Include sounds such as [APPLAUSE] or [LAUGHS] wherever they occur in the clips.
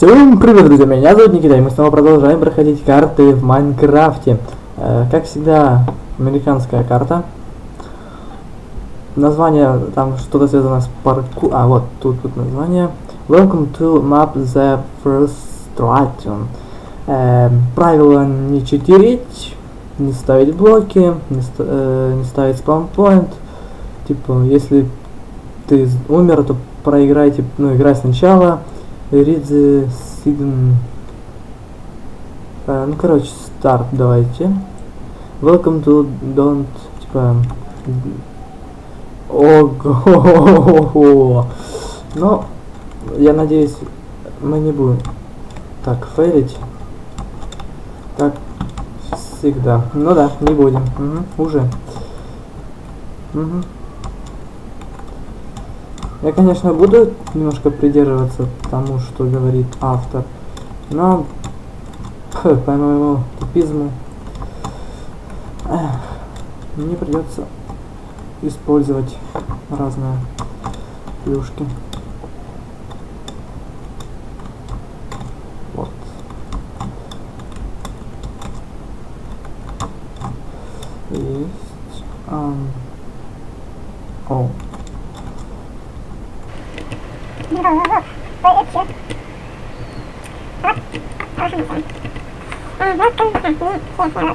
Всем привет, друзья! Меня зовут Никита, и мы снова продолжаем проходить карты в Майнкрафте. Э, как всегда, американская карта. Название, там что-то связано с парку... А, вот, тут вот название. Welcome to map the frustration. Э, правило не читерить, не ставить блоки, не, ста- э, не ставить спаунпоинт. Типа, если ты умер, то проиграйте, ну, играй сначала. Read the signal. Э, ну, короче, старт давайте. Welcome to don't, типа... Ого! Ну, я надеюсь, мы не будем так фейлить. Как всегда. Ну да, не будем. Мгм, уже. Мгм. Я, конечно, буду немножко придерживаться тому, что говорит автор, но [LAUGHS] п, по моему тупизму эх, мне придется использовать разные плюшки.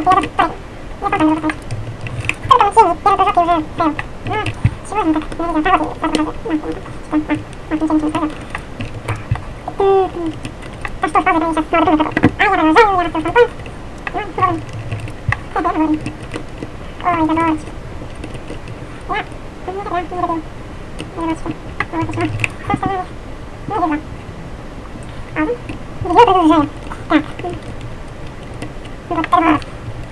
は冬場ばっかり。皆さんがいるばかり。二人ともチームやるとさっき言うだよ。まあ、すごいなんか、何がパロディーだとかで、まあ、ちょっと、まあ、まあ、緊張にするよ。うーん。バストスパーで電車乗るとこ。ありがとうございます。ありがとうございます。まあ、すごい。はい、どうも。おーい、だどーい。いや、逃げてな、逃げてよ。逃げました。お待たせします。そうしたら、逃げるぞ。あれ逃げるぞ。じゃあ、うん。よかったら、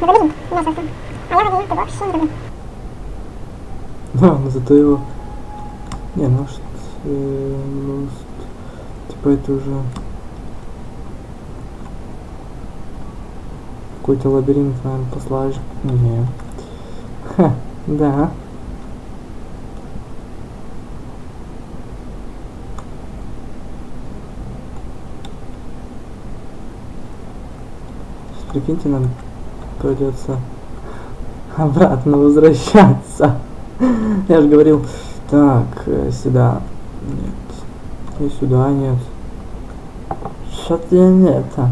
Мясо сам. А я лабиринты вообще не люблю. Да, но зато его... Не, ну что... ну, Типа это уже... Какой-то лабиринт, наверное, послажь. Не. Ха, да. Прикиньте, нам придется обратно возвращаться. Я же говорил, так, э, сюда. Нет. И сюда нет. Что-то я не это.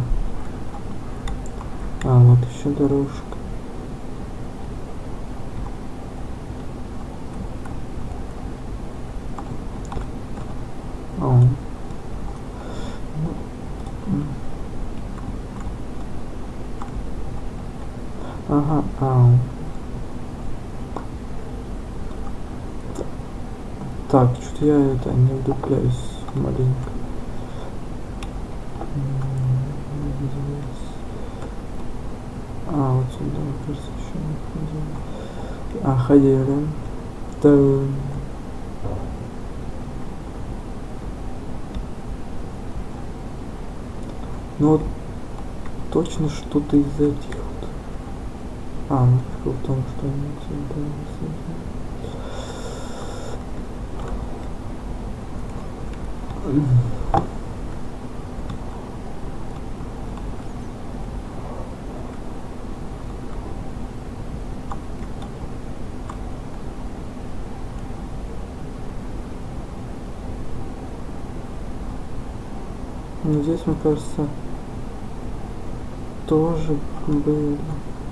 А, вот еще дорожка. Ага, ау. Так, что-то я это не вдупляюсь маленько. А, вот сюда, кажется, еще не ходили. А, ходили. Да. Ну вот точно что-то из этих. А, ну прикол в том, что они отсюда высадили. Ну, здесь, мне кажется, тоже были.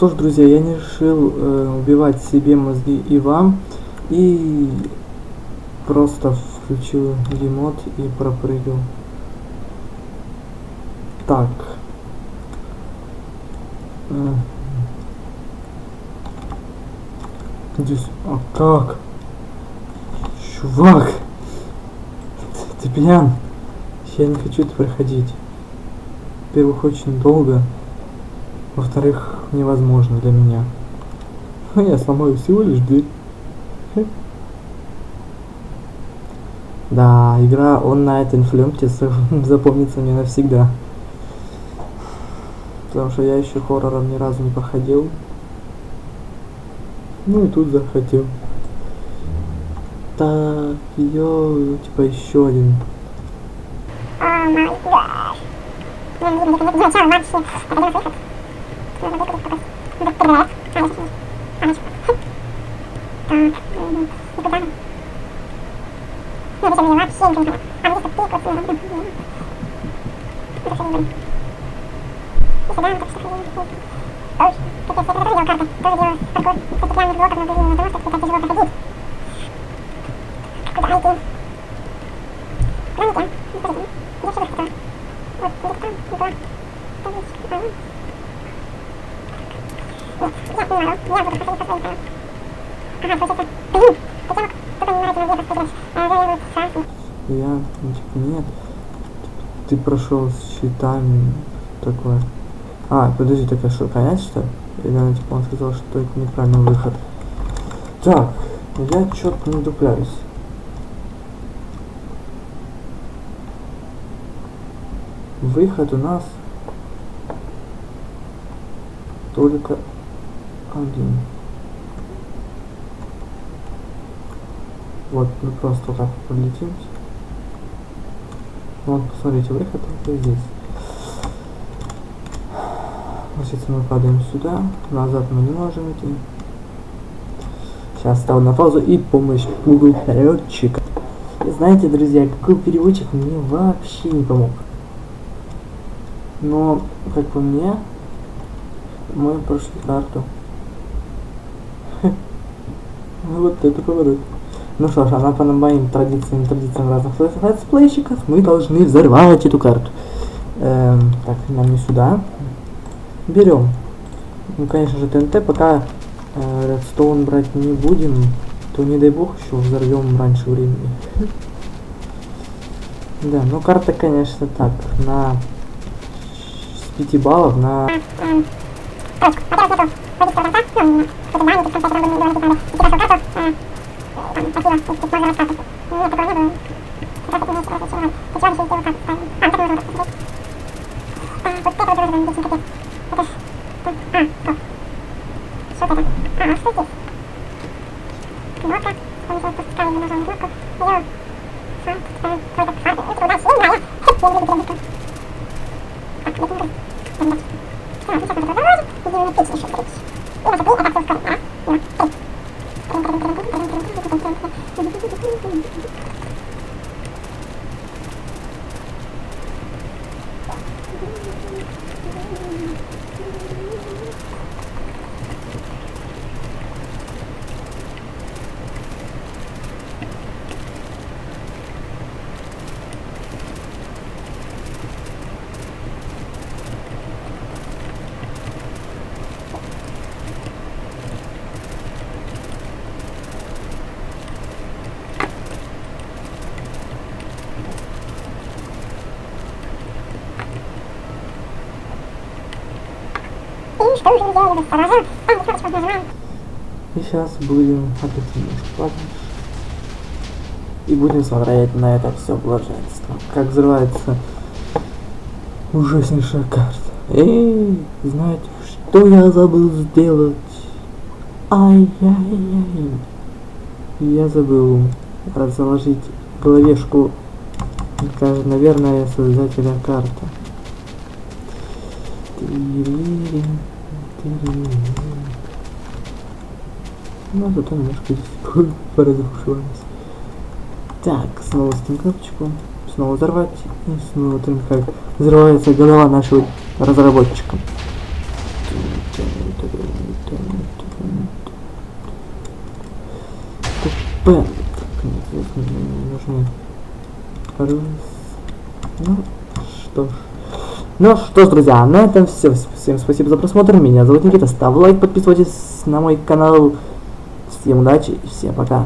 Что ж, друзья, я не решил э, убивать себе мозги и вам. И просто включил ремонт и пропрыгал. Так. М. Здесь... А как? Чувак! Ты, ты пьян? Я не хочу это проходить. Во-первых, очень долго. Во-вторых, невозможно для меня. Ну, я сломаю всего лишь дверь. Да, игра он на этом флемте запомнится мне навсегда. Потому что я еще хоррором ни разу не походил. Ну и тут захотел. Так, ее типа еще один. О май гаш. Я не видно, это сначала вообще. Это не выход. Надо выходить пока. Надо проверять. А, я типа, нет. Ты прошел с щитами. Такое. А, подожди, так а что, конец что ли? Или она, типа, он сказал, что это неправильный выход. Так, я что-то не дупляюсь. Выход у нас только один. Вот, мы просто так пролетим. Вот, посмотрите, выход только здесь. Значит, мы падаем сюда, назад мы не можем идти. Сейчас ставлю на паузу и помощь Google переводчика. Знаете, друзья, Google переводчик мне вообще не помог. Но, как по мне, мы прошли карту. Вот это поворот. Ну что ж, она по моим традициям, традициям разных летсплейщиков, мы должны взорвать эту карту. Эм, так, нам не сюда. Берем. Ну, конечно же, ТНТ пока э, брать не будем, то не дай бог еще взорвем раньше времени. Да, ну карта, конечно, так, на с 5 баллов на Jadi kalau tak, yang pertemuan itu sampai terlalu menjual kita ada. Kita suka tuh. Tapi lah, itu masalah satu. Ini ketuanya dulu. Kita punya suara kecuali kecuali sih itu kan. Angkat dulu. Ah, putih kalau dulu dengan sedikit. Terus, ah, tuh. Sudah. Ah, sedikit. Kenapa? Kalau satu sekali dengan orang tua, yo. Sampai kita sudah sampai itu udah sih, ya. Hep, yang lebih keren. Ah, itu kan. Tembak. Kita bisa berdoa. Ini pizza, pizza. И сейчас будем опять немножко. И будем смотреть на это все блаженство. Как взрывается ужаснейшая карта. Эй, знаете, что я забыл сделать? Ай-яй-яй. Я забыл разложить головешку, наверное, создателя карты. Тиририм. Ну, зато немножко [LAUGHS] здесь поразрушилось. Так, снова с кнопочку. Снова взорвать. И снова там как взрывается голова нашего разработчика. Тупен. Так, нет, здесь не нужны. Раз. Ну, что ж. Ну что ж, друзья, на этом все. Всем спасибо за просмотр. Меня зовут Никита. Ставь лайк, подписывайтесь на мой канал. Всем удачи и всем пока.